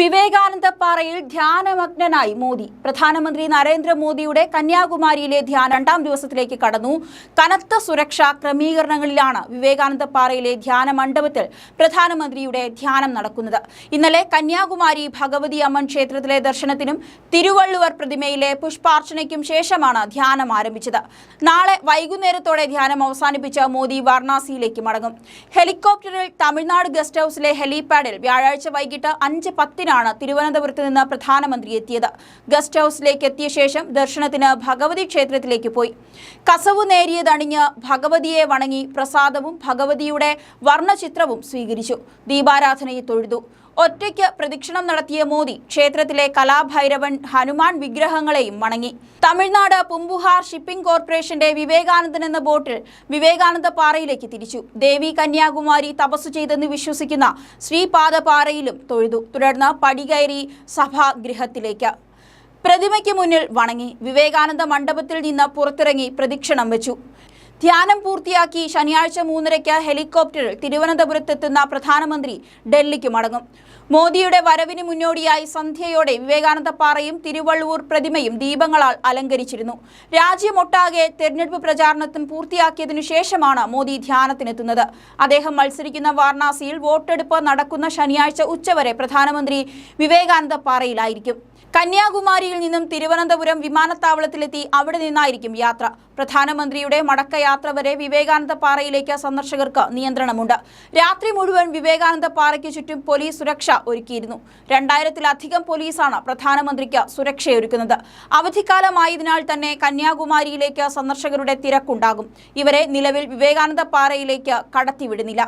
വിവേകാനന്ദ പാറയിൽ ധ്യാനമഗ്നനായി മോദി. പ്രധാനമന്ത്രി നരേന്ദ്രമോദിയുടെ കന്യാകുമാരിയിലെ ധ്യാന രണ്ടാം ദിവസത്തിലേക്ക് കടന്നു. കനത്ത സുരക്ഷാ ക്രമീകരണങ്ങളിലാണ് വിവേകാനന്ദ പാറയിലെ ധ്യാന മണ്ഡപത്തിൽ പ്രധാനമന്ത്രിയുടെ ധ്യാനം നടക്കുന്നത്. ഇന്നലെ കന്യാകുമാരി ഭഗവതി അമ്മൻ ക്ഷേത്രത്തിലെ ദർശനത്തിനും തിരുവള്ളുവർ പ്രതിമയിലെ പുഷ്പാർച്ചനയ്ക്കും ശേഷമാണ് ധ്യാനം ആരംഭിച്ചത്. നാളെ വൈകുന്നേരത്തോടെ ധ്യാനം അവസാനിപ്പിച്ച മോദി വാരണാസിയിലേക്ക് മടങ്ങും. ഹെലികോപ്റ്ററിൽ തമിഴ്നാട് ഗസ്റ്റ് ഹൌസിലെ ഹെലിപാഡിൽ വ്യാഴാഴ്ച വൈകിട്ട് അഞ്ച് പത്തിനാണ് തിരുവനന്തപുരത്ത് നിന്ന് പ്രധാനമന്ത്രി എത്തിയത്. ഗസ്റ്റ് ഹൌസിലേക്ക് എത്തിയ ശേഷം ദർശനത്തിന് ഭഗവതി ക്ഷേത്രത്തിലേക്ക് പോയി. കസവു നേരിയതണിഞ്ഞ് ഭഗവതിയെ വണങ്ങി പ്രസാദവും ഭഗവതിയുടെ വർണചിത്രവും സ്വീകരിച്ചു. ദീപാരാധനയെ തൊഴുതു. ഒറ്റയ്ക്ക് പ്രദക്ഷിണം നടത്തിയ മോദി ക്ഷേത്രത്തിലെ കലാഭൈരവൻ ഹനുമാൻ വിഗ്രഹങ്ങളെയും വണങ്ങി. തമിഴ്നാട് പുമ്പുഹാർ ഷിപ്പിംഗ് കോർപ്പറേഷന്റെ വിവേകാനന്ദൻ എന്ന ബോട്ടിൽ വിവേകാനന്ദ പാറയിലേക്ക് തിരിച്ചു. ദേവി കന്യാകുമാരി തപസ് ചെയ്തെന്ന് വിശ്വസിക്കുന്ന ശ്രീപാദപാറയിലും തൊഴുതു. തുടർന്ന് പടികയറി സഭാഗൃഹത്തിലേക്ക് പ്രതിമയ്ക്ക് മുന്നിൽ വണങ്ങി. വിവേകാനന്ദ മണ്ഡപത്തിൽ നിന്ന് പുറത്തിറങ്ങി പ്രദക്ഷിണം വെച്ചു. ധ്യാനം പൂർത്തിയാക്കി ശനിയാഴ്ച മൂന്നരയ്ക്ക് ഹെലികോപ്റ്ററിൽ തിരുവനന്തപുരത്തെത്തുന്ന പ്രധാനമന്ത്രി ഡൽഹിക്ക് മടങ്ങും. മോദിയുടെ വരവിന് മുന്നോടിയായി സന്ധ്യയോടെ വിവേകാനന്ദ പാറയും തിരുവള്ളൂർ പ്രതിമയും ദീപങ്ങളാൽ അലങ്കരിച്ചിരുന്നു. രാജ്യമൊട്ടാകെ തെരഞ്ഞെടുപ്പ് പ്രചാരണത്തും പൂർത്തിയാക്കിയതിനു ശേഷമാണ് മോദി ധ്യാനത്തിനെത്തുന്നത്. അദ്ദേഹം മത്സരിക്കുന്ന വാരണാസിയിൽ വോട്ടെടുപ്പ് നടക്കുന്ന ശനിയാഴ്ച ഉച്ചവരെ പ്രധാനമന്ത്രി വിവേകാനന്ദ പാറയിലായിരിക്കും കന്യാകുമാരിയിൽ നിന്നും തിരുവനന്തപുരം വിമാനത്താവളത്തിലെത്തി അവിടെ നിന്നായിരിക്കും യാത്ര. പ്രധാനമന്ത്രിയുടെ മടക്കയാത്ര വരെ വിവേകാനന്ദ പാറയിലേക്ക് സന്ദർശകർക്ക് നിയന്ത്രണമുണ്ട്. രാത്രി മുഴുവൻ വിവേകാനന്ദ പാറയ്ക്ക് ചുറ്റും പോലീസ് സുരക്ഷ ഒരുക്കിയിരുന്നു. രണ്ടായിരത്തിലധികം പോലീസാണ് പ്രധാനമന്ത്രിക്ക് സുരക്ഷയൊരുക്കുന്നത്. അവധിക്കാലമായതിനാൽ തന്നെ കന്യാകുമാരിയിലേക്ക് സന്ദർശകരുടെ തിരക്കുണ്ടാകും. ഇവരെ നിലവിൽ വിവേകാനന്ദ പാറയിലേക്ക് കടത്തിവിടുന്നില്ല.